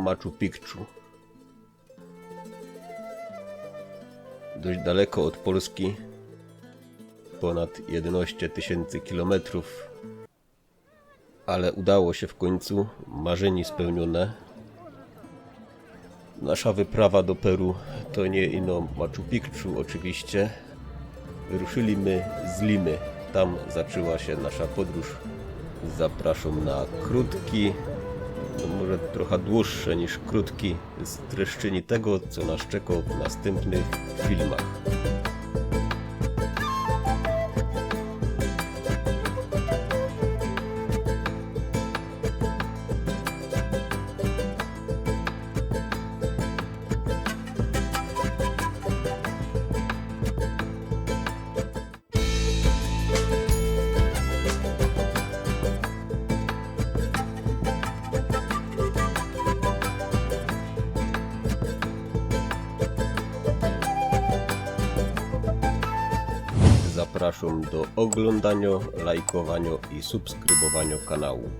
Machu Picchu. Dość daleko od Polski, ponad 11 tysięcy kilometrów, ale udało się w końcu, marzenie spełnione. Nasza wyprawa do Peru to nie ino Machu Picchu oczywiście. Ruszyliśmy z Limy. Tam zaczęła się nasza podróż. Zapraszam na krótki, może trochę dłuższe niż krótki, streszczenie tego, co nas czeka w następnych filmach. Zapraszam do oglądania, lajkowania i subskrybowania kanału.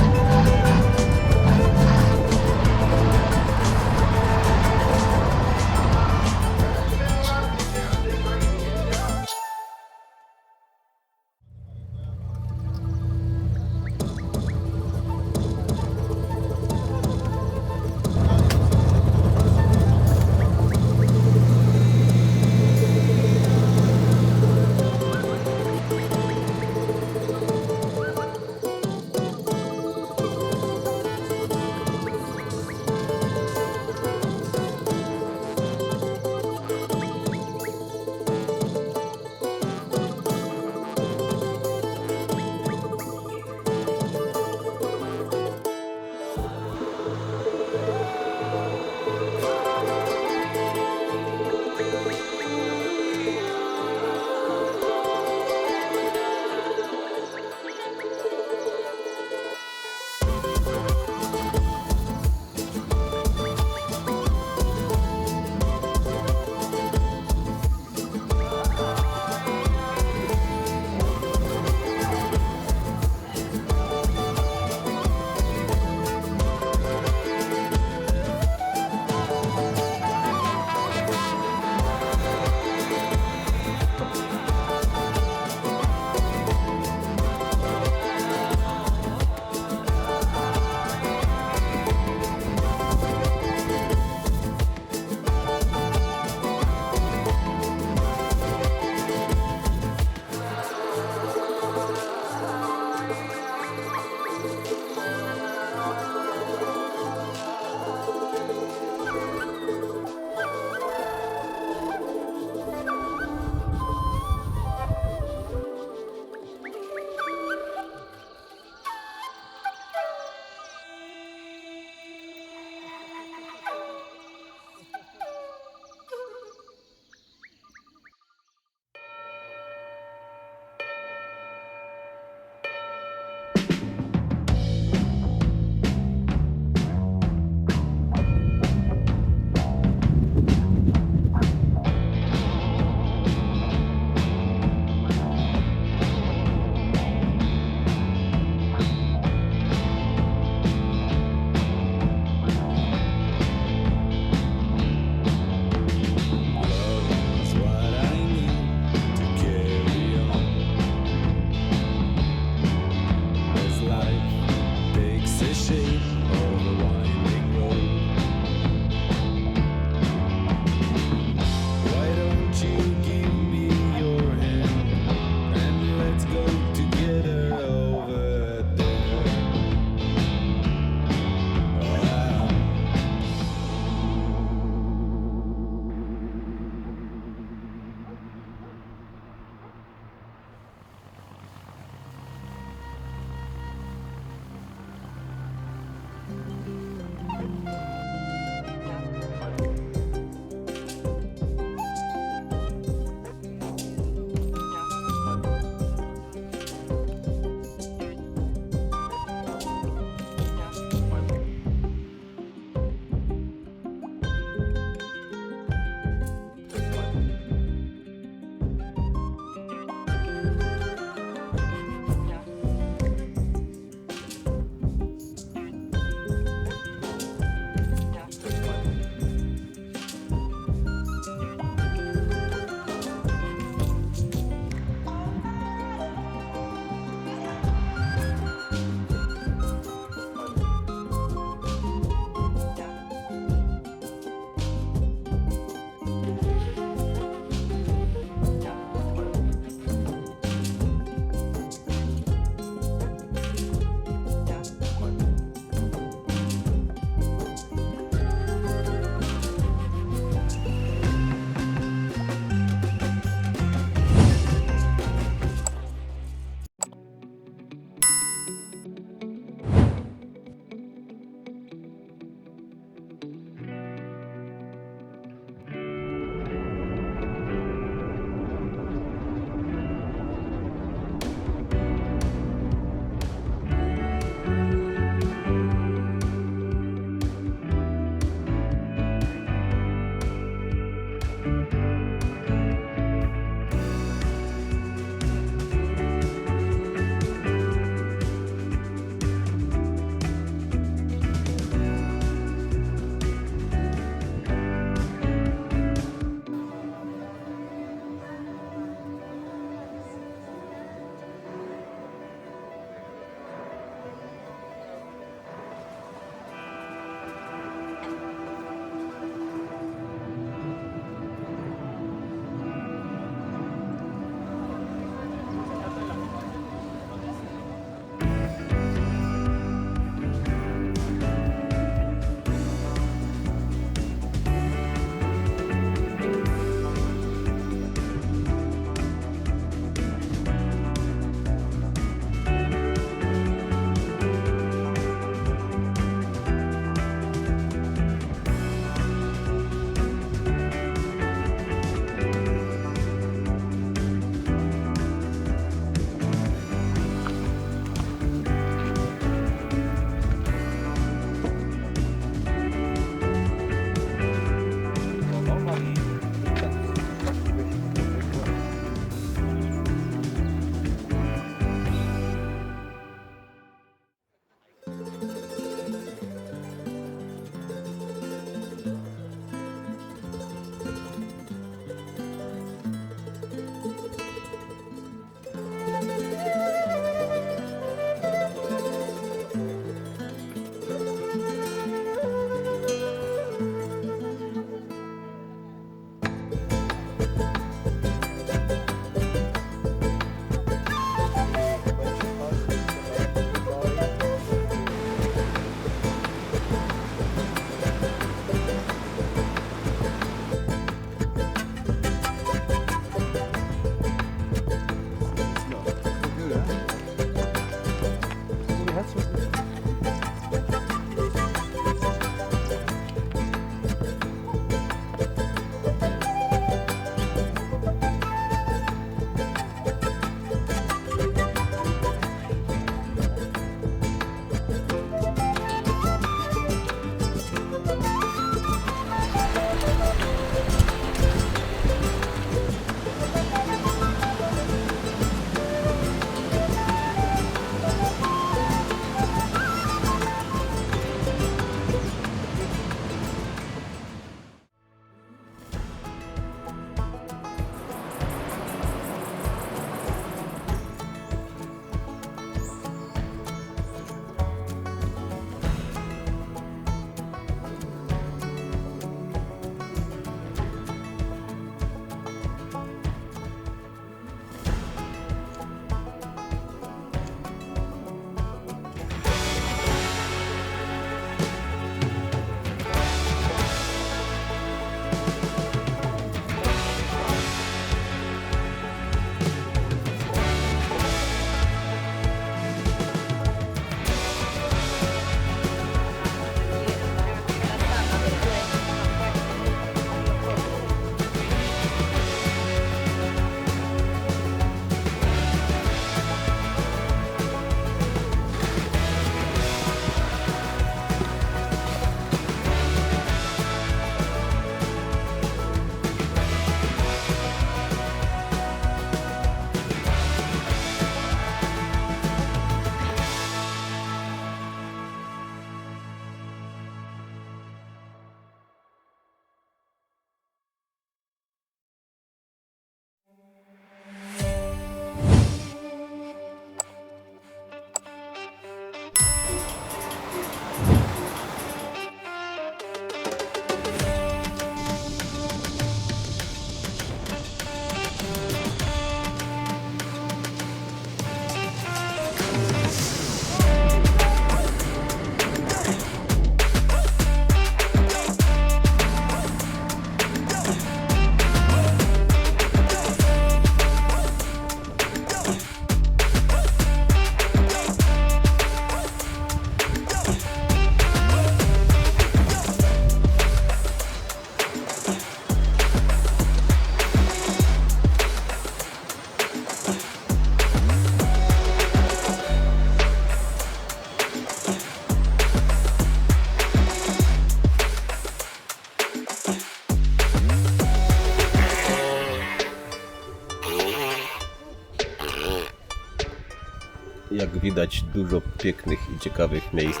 Widać, dużo pięknych i ciekawych miejsc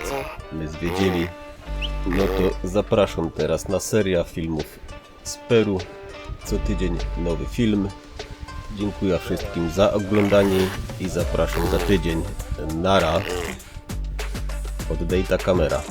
my zwiedzili. No to zapraszam teraz na seria filmów z Peru. Co tydzień nowy film. Dziękuję wszystkim za oglądanie i zapraszam za tydzień. Nara. Oddej ta kamera.